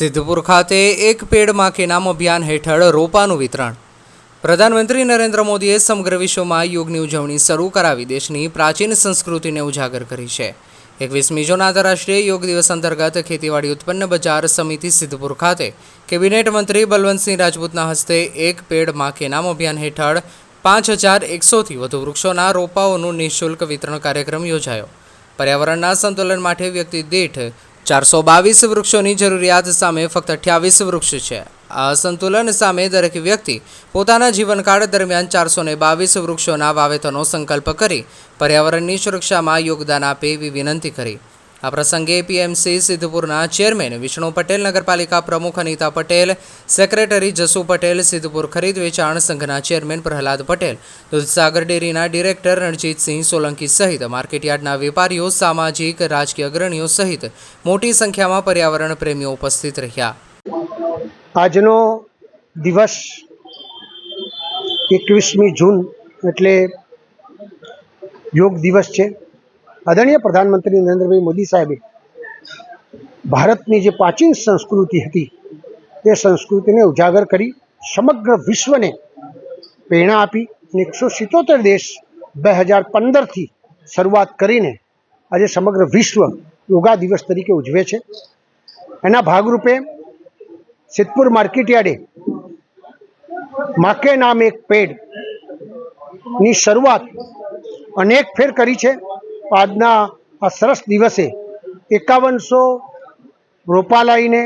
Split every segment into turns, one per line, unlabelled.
સિદ્ધપુર ખાતે એક પેડમાં નામ અભિયાન હેઠળ રોપાનું વિતરણ. પ્રધાનમંત્રી નરેન્દ્ર મોદીએ સમગ્ર વિશ્વમાં યોગની ઉજવણી શરૂ કરાવી દેશની પ્રાચીન સંસ્કૃતિને ઉજાગર કરી છે. એકવીસમી જૂન આંતરરાષ્ટ્રીય યોગ દિવસ અંતર્ગત ખેતીવાડી ઉત્પન્ન બજાર સમિતિ સિદ્ધપુર ખાતે કેબિનેટ મંત્રી બલવંતસિંહ રાજપૂતના હસ્તે એક પેડમાં નામ અભિયાન હેઠળ પાંચ હજાર એકસોથી વધુ વૃક્ષોના રોપાઓનું નિઃશુલ્ક વિતરણ કાર્યક્રમ યોજાયો. પર્યાવરણના સંતુલન માટે વ્યક્તિ દીઠ ચારસો બાવીસ વૃક્ષોની જરૂરિયાત સામે ફક્ત અઠ્યાવીસ વૃક્ષ છે. આ અસંતુલન સામે દરેક વ્યક્તિ પોતાના જીવનકાળ દરમિયાન ચારસો ને બાવીસ વૃક્ષોના વાવેતરનો સંકલ્પ કરી પર્યાવરણની સુરક્ષામાં યોગદાન આપે એવી વિનંતી કરી. આ પ્રસંગે પીએમસી સિદ્ધપુરના ચેરમેન વિષ્ણુ પટેલ, નગરપાલિકા પ્રમુખ અનિતા પટેલ, સેક્રેટરી જસુ પટેલ, સિદ્ધપુર ખરીદ વેચાણ સંઘના ચેરમેન પ્રહલાદ પટેલ, દૂધસાગર ડેરીના ડિરેક્ટર રણજીતસિંહ સોલંકી સહિત માર્કેટયાર્ડના વેપારીઓ, સામાજિક, રાજકીય અગ્રણીઓ સહિત મોટી સંખ્યામાં પર્યાવરણ પ્રેમીઓ ઉપસ્થિત રહ્યા.
આજનો દિવસ એકવીસમી જૂન એટલે યોગ દિવસ છે. આદરણીય પ્રધાનમંત્રી નરેન્દ્રભાઈ મોદી સાહેબે, ભારતની જે પ્રાચીન સંસ્કૃતિ હતી, તે સંસ્કૃતિને ઉજાગર કરી, સમગ્ર વિશ્વને પ્રેરણા આપી અને એકસો સિત્તોતેર દેશ બે હજાર પંદરથી શરૂઆત કરીને આજે સમગ્ર વિશ્વ યોગા દિવસ તરીકે ઉજવે છે. એના ભાગરૂપે સિદ્ધપુર માર્કેટયાર્ડે માકે નામ એક પેડની શરૂઆત અનેક ફેર કરી છે. આજના આ સરસ દિવસે એકાવનસો રોપા લાવીને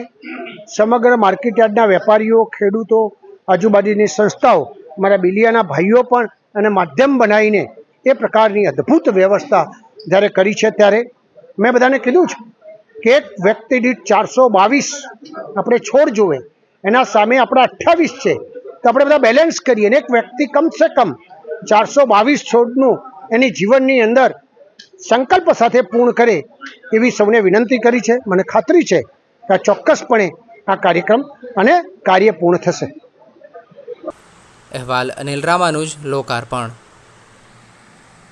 સમગ્ર માર્કેટયાર્ડના વેપારીઓ, ખેડૂતો, આજુબાજુની સંસ્થાઓ, મારા બિલિયાના ભાઈઓ પણ અને માધ્યમ બનાવીને એ પ્રકારની અદ્ભુત વ્યવસ્થા જ્યારે કરી છે ત્યારે મેં બધાને કીધું છે કે એક વ્યક્તિ દીઠ ચારસો બાવીસ આપણે છોડ જોવે, એના સામે આપણા અઠ્ઠાવીસ છે, તો આપણે બધા બેલેન્સ કરીએ અને એક વ્યક્તિ કમસે કમ ચારસો બાવીસ છોડનું એની જીવનની અંદર સંકલ્પ સાથે પૂર્ણ કરે એવી સૌને વિનંતી કરી છે. મને ખાતરી છે કે આ ચોક્કસપણે આ કાર્યક્રમ અને કાર્ય પૂર્ણ થશે.
અહેવાલ અનિલ રામાનુજ, લોકાર્પણ.